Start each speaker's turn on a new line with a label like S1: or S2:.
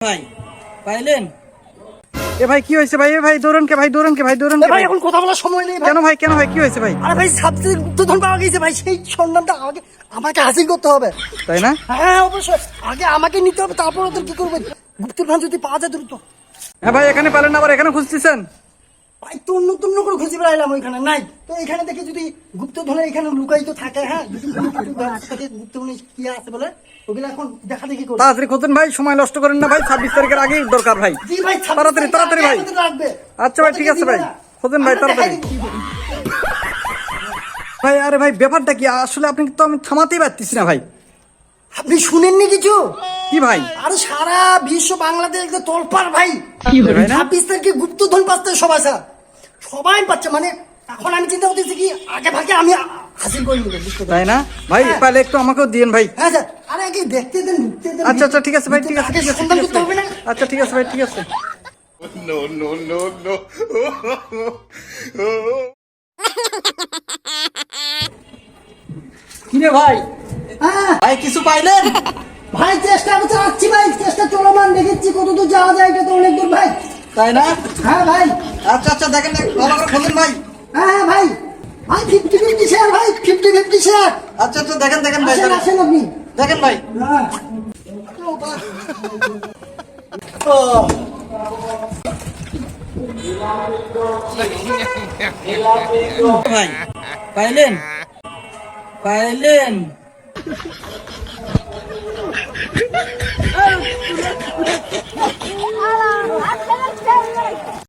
S1: ভাই পাইলেন?
S2: এ ভাই কি হয়েছে ভাই? এ ভাই দৌড়ন কে ভাই দৌড়ন কে ভাই দৌড়ন কে
S3: ভাই এখন কথা বলার সময় নেই
S2: কেন ভাই। কেন ভাই কি হয়েছে ভাই?
S3: আরে ভাই সাবজেক্ট গুপ্তধন পাওয়া গেছে ভাই সেই সন্ধানটা আমাকে আমাকে হাসিল করতে হবে।
S2: তাই না?
S3: হ্যাঁ অবশ্যই। আগে আমাকে নিতে হবে তারপর ওদের কি করবেন? গুপ্তধন যদি পাওয়া যায় দ্রুত।
S2: হ্যাঁ ভাই এখানে পেলেন না আবার এখানে খুঁজতেছেন?
S3: ভাই তো করে খুঁজে বেড়াইলাম ওইখানে নাই? তো এখানে দেখে যদি গুপ্তধনের এখানে লুকায়িত থাকে হ্যাঁ? যদি কিছু গুপ্তধনে কি আছে বলে? ওগুলো এখন দেখা দেখি করবে
S2: তাড়াতাড়ি খুঁজুন ভাই সময় নষ্ট করেন না ভাই ছাব্বিশ তারিখের আগেই দরকার ভাই।
S3: জি ভাই
S2: তাড়াতাড়ি তাড়াতাড়ি ভাই। আচ্ছা ভাই ঠিক আছে ভাই। খোঁজেন ভাই তাড়াতাড়ি। ভাই আরে ভাই ব্যাপারটা কি? আসলে আপনি তো আমি থামাতেই পারতেছি না ভাই।
S3: আপনি শুনেননি কিছু?
S2: কি ভাই?
S3: আরে সারা বিশ্ব বাংলাদেশ তোলপার ভাই? ছাব্বিশ তারিখে গুপ্তধন পাচ্ছে সবাই স্যার। সবাই পাচ্ছে মানে এখন আমি চিন্তা করতেছি কি আগে ভাগে আমি হাসিল করে নেব
S2: তাই না? ভাই
S3: হ্যাঁ।
S2: পাইলে একটু আমাকেও দিয়েন ভাই।
S3: হ্যাঁ স্যার। আরে আগে দেখতে দেন ঢুকতে দেন
S2: আচ্ছা আচ্ছা ঠিক আছে ভাই ঠিক আছে ঠিক আছে
S3: সন্ধান করতে হবে না?
S2: আচ্ছা ঠিক আছে ভাই ঠিক আছে।
S4: No, no, no, no.
S2: কিরে ভাই?
S3: হ্যাঁ।
S2: ভাই কিছু পাইলেন?
S3: ভাই চেষ্টা করতে চাচ্ছি ভাই চেষ্টা চলমান।
S2: তাই না?
S3: হ্যাঁ ভাই।
S2: আচ্ছা আচ্ছা দেখেন দেখ, ভালো করে খোঁজেন ভাই।
S3: হ্যাঁ হ্যাঁ ভাই। ভাই ফিফটি ফিফটি শেয়ার ভাই ফিফটি ফিফটি শেয়ার
S2: আচ্ছা আচ্ছা দেখেন দেখেন ভাই
S3: আসেন আসেন আপনি।
S2: দেখেন ভাই।
S3: হ্যাঁ।
S1: ভাই পাইলেন? পাইলেন।